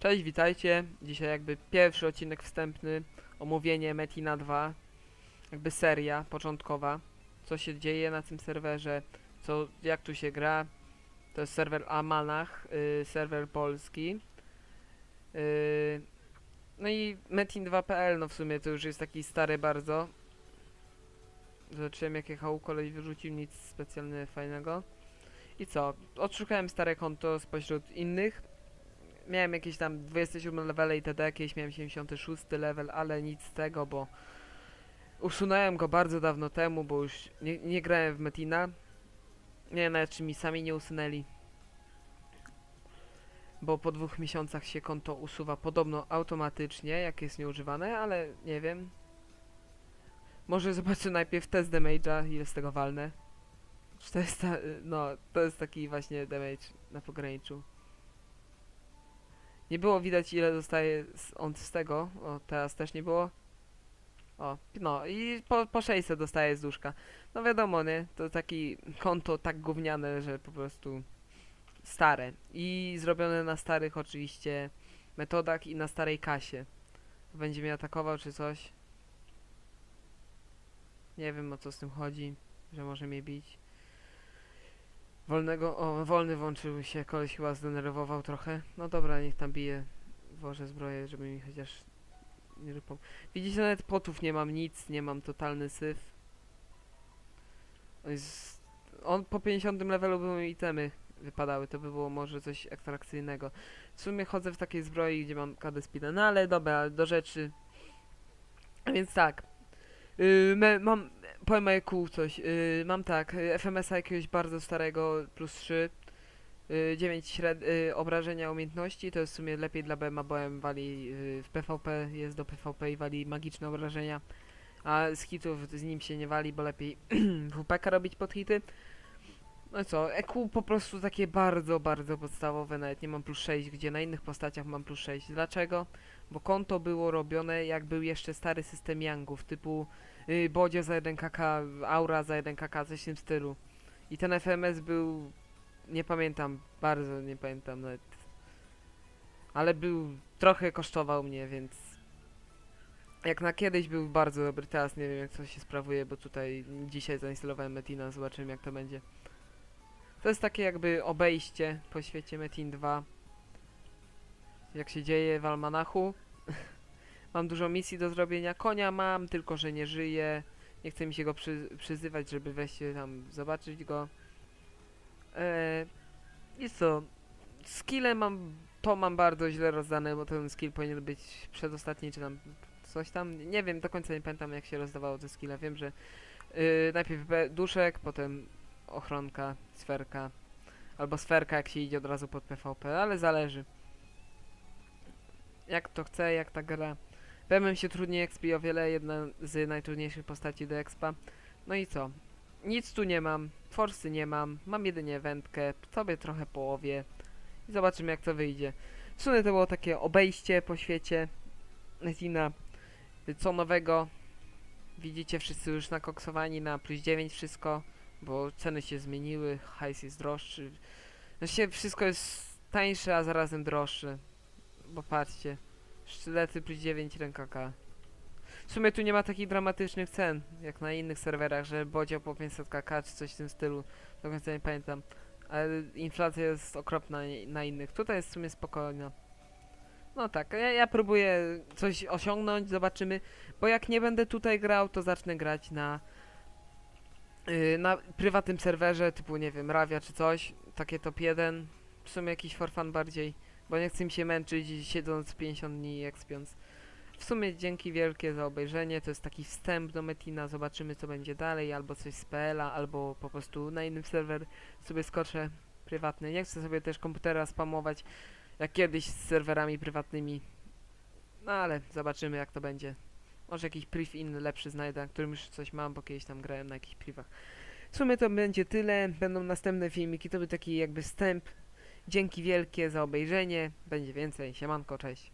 Cześć, witajcie. Dzisiaj jakby pierwszy odcinek wstępny, omówienie Metina 2, jakby seria początkowa, co się dzieje na tym serwerze, co, jak tu się gra. To jest serwer Amanach, y, serwer polski. Y, no i Metin2.pl, no w sumie to już jest taki stary bardzo. Zobaczyłem jak jechał kolej wyrzucił nic specjalnie fajnego. I co? Odszukałem stare konto spośród innych miałem jakieś tam 27 levele itd, jakieś miałem 76 level, ale nic z tego, bo usunąłem go bardzo dawno temu, bo już nie, nie grałem w Metina. Nie wiem nawet czy mi sami nie usunęli. Bo po dwóch miesiącach się konto usuwa podobno automatycznie, jak jest nieużywane, ale nie wiem. Może zobaczę najpierw test damage'a, ile z tego walnę. Czy to jest ta, no, to jest taki właśnie damage na pograniczu. Nie było widać ile dostaje on z tego. O, teraz też nie było. O, no i po, po 600 dostaje z duszka. No wiadomo, nie? To taki konto tak gówniane, że po prostu stare. I zrobione na starych oczywiście metodach i na starej kasie. Będzie mnie atakował czy coś. Nie wiem o co z tym chodzi, że może mnie bić. Wolnego, o, wolny włączył się, koleś chyba zdenerwował trochę. No dobra, niech tam bije. Włożę zbroję, żeby mi chociaż nie rypał. Widzicie, nawet potów nie mam nic, nie mam totalny syf. On, jest, on po 50 levelu by mi itemy wypadały, to by było może coś atrakcyjnego. W sumie chodzę w takiej zbroi, gdzie mam KD speeda, no ale dobra, do rzeczy. Więc tak. Yy, me, mam, powiem IQ coś. Yy, mam tak, y, FMS-a jakiegoś bardzo starego, plus 3. Yy, 9 śred, yy, obrażenia umiejętności, to jest w sumie lepiej dla BMA, bo M wali yy, w PvP, jest do PvP i wali magiczne obrażenia. A z hitów z nim się nie wali, bo lepiej WPK robić pod hity. No co, EQ po prostu takie bardzo, bardzo podstawowe, nawet nie mam plus 6, gdzie na innych postaciach mam plus 6. Dlaczego? Bo konto było robione jak był jeszcze stary system Yangów, typu yy, Bodzio za 1 kk, Aura za 1 kk, coś w tym stylu. I ten FMS był, nie pamiętam, bardzo nie pamiętam nawet. Ale był, trochę kosztował mnie, więc... Jak na kiedyś był bardzo dobry, teraz nie wiem jak to się sprawuje, bo tutaj dzisiaj zainstalowałem Metina, zobaczymy jak to będzie. To jest takie jakby obejście po świecie Metin 2. Jak się dzieje w Almanachu. mam dużo misji do zrobienia. Konia mam, tylko że nie żyje. Nie chce mi się go przy, przyzywać, żeby wejście tam zobaczyć go. Eee, I co? Skille mam, to mam bardzo źle rozdane, bo ten skill powinien być przedostatni, czy tam coś tam. Nie wiem, do końca nie pamiętam jak się rozdawało te skille. Wiem, że yy, najpierw duszek, potem ochronka, sferka. Albo sferka jak się idzie od razu pod PvP, ale zależy. Jak to chce, jak ta gra. Pemem się trudniej expi o wiele, jedna z najtrudniejszych postaci do expa. No i co? Nic tu nie mam, forsy nie mam, mam jedynie wędkę, sobie trochę połowie. I zobaczymy jak to wyjdzie. W sumie to było takie obejście po świecie Netina. Co nowego? Widzicie wszyscy już nakoksowani na plus 9 wszystko, bo ceny się zmieniły, hajs jest droższy. Znaczy wszystko jest tańsze, a zarazem droższe. Bo patrzcie. Sztylety plus 9 rękaka. W sumie tu nie ma takich dramatycznych cen, jak na innych serwerach, że bodział po 500 kk czy coś w tym stylu. Do końca nie pamiętam. Ale inflacja jest okropna na innych. Tutaj jest w sumie spokojna. No tak, ja, ja próbuję coś osiągnąć, zobaczymy. Bo jak nie będę tutaj grał, to zacznę grać na yy, na prywatnym serwerze, typu nie wiem, Ravia czy coś. Takie top 1. W sumie jakiś for fun bardziej. Bo nie chcę mi się męczyć siedząc 50 dni i expiąc. W sumie dzięki wielkie za obejrzenie. To jest taki wstęp do Metina. Zobaczymy co będzie dalej. Albo coś z PL-a, albo po prostu na innym serwer sobie skoczę prywatny. Nie chcę sobie też komputera spamować jak kiedyś z serwerami prywatnymi. No ale zobaczymy jak to będzie. Może jakiś priv inny lepszy znajdę, na którym już coś mam, bo kiedyś tam grałem na jakichś privach. W sumie to będzie tyle. Będą następne filmiki. To był taki jakby wstęp. Dzięki wielkie za obejrzenie. Będzie więcej. Siemanko, cześć.